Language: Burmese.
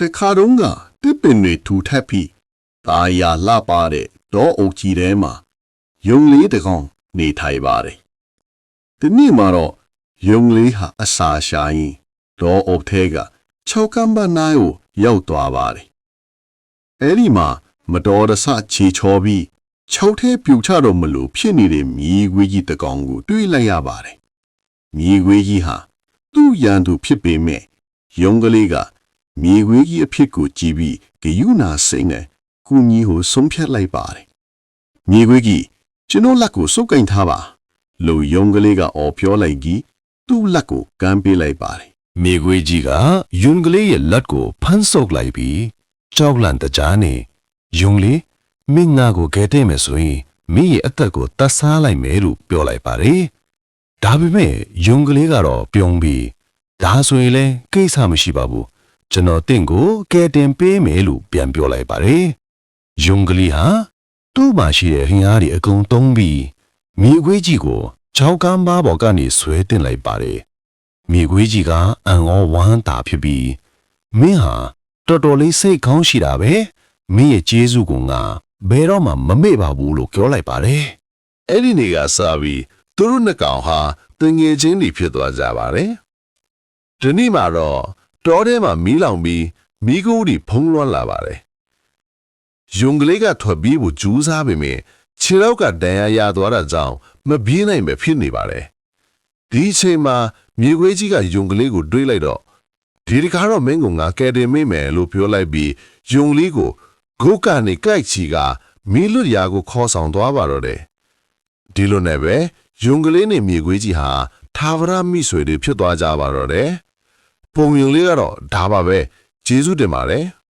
တခါတုန်းကတစ်ပင်တွေထူထပ်ပြီးตาရလှပတဲ့ဒေါအုပ်ကြီးထဲမှာယုံလေးတစ်ကောင်နေထိုင်ပါတယ်ဒီနေ့မှာတော့ယုံလေးဟာအစာရှာရင်ဒေါအုပ်ထဲက၆ကမ်းပတ်နားကိုရောက်သွားပါတယ်အဲ့ဒီမှာမတော်တဆခြေချောပြီး၆ထဲပြူချတော့မလို့ဖြစ်နေတဲ့မြေခွေးကြီးတစ်ကောင်ကိုတွေးလိုက်ရပါတယ်မြေခွေးကြီးဟာသူ့ရန်သူဖြစ်ပေမဲ့ယုံကလေးက မြေခွေးကြီးအဖြစ်ကိုကြည်ပြီးဂယုနာစိတ်နဲ့ကုညီကိုဆုံးဖြတ်လိုက်ပါတယ်။မြေခွေးကြီးကျွန်တော်လက်ကိုစုပ်ကင်ထားပါလို့ယုံကလေးကအော်ပြောလိုက်ကြီးသူ့လက်ကိုကမ်းပေးလိုက်ပါတယ်မြေခွေးကြီးကယွန်ကလေးရဲ့လက်ကိုဖမ်းဆုပ်လိုက်ပြီးကြောက်လန့်တကြားနေယွန်လေးမင်းငါကိုကယ်တဲ့မယ်ဆိုရင်မင်းရဲ့အသက်ကိုတတ်ဆားလိုက်မယ်လို့ပြောလိုက်ပါတယ်။ဒါပေမဲ့ယွန်ကလေးကတော့ပြုံးပြီးဒါဆိုရင်လည်းကိစ္စမရှိပါဘူး။ ကျွန်တော်တင့်ကိုကယ်တင်ပေးမယ်လို့ပြန်ပြောလိုက်ပါတယ်။ယွန်ကလေးဟာသူ့မှာရှိတဲ့ဟင်အားတွေအကုန်သုံးပြီးမြေခွေးကြီးကိုချောက်ကမ်းပါးပေါ်ကနေဆွဲတင်လိုက်ပါတယ်။မြေခွေးကြီးကအံ့ဩဝမ်းသာဖြစ်ပြီးမင်းဟာတော်တော်လေးစိတ်ကောင်းရှိတာပဲမင်းရဲ့ကျေးဇူးကိုငါဘယ်တော့မှမမေ့ပါဘူးလို့ပြောလိုက်ပါတယ်အဲ့ဒီနေ့ကစပြီးသူတို့နှစ်ကောင်ဟာတငယ်ချင်းတွေဖြစ်သွားကြပါတယ်။ဒီနေ့မှာတော့ တောထဲမှာမီးလောင်ပြီးမီးခိုးတွေဖုံးလွှမ်းလာပါတယ်။ယုံကလေးကထွက်ပြီးဖို့ကြိုးစားပေမဲ့ခြေထောက်ကဒဏ်ရာရသွားတာကြောင့်မပြေးနိုင်ပဲဖြစ်နေပါတယ်။ဒီအချိန်မှာမြေခွေးကြီးကယုံကလေးကိုတွေးလိုက်တော့ဒီတခါတော့မင်းကငါကယ်တင်မိမယ်လို့ပြောလိုက်ပြီးယုံလေးကိုဂုတ်ကနေကြိုက်ချီကမီးလွတ်ရာကိုခေါ်ဆောင်သွားပါတော့တယ်။ဒီလိုနဲ့ပဲယုံကလေးနဲ့မြေခွေးကြီးဟာသာဝရမိဆွေတွေဖြစ်သွားကြပါတော့တယ်။ ပုံမြင်လေးကတော့ဒါပါပဲကျေးဇူးတင်ပါတယ်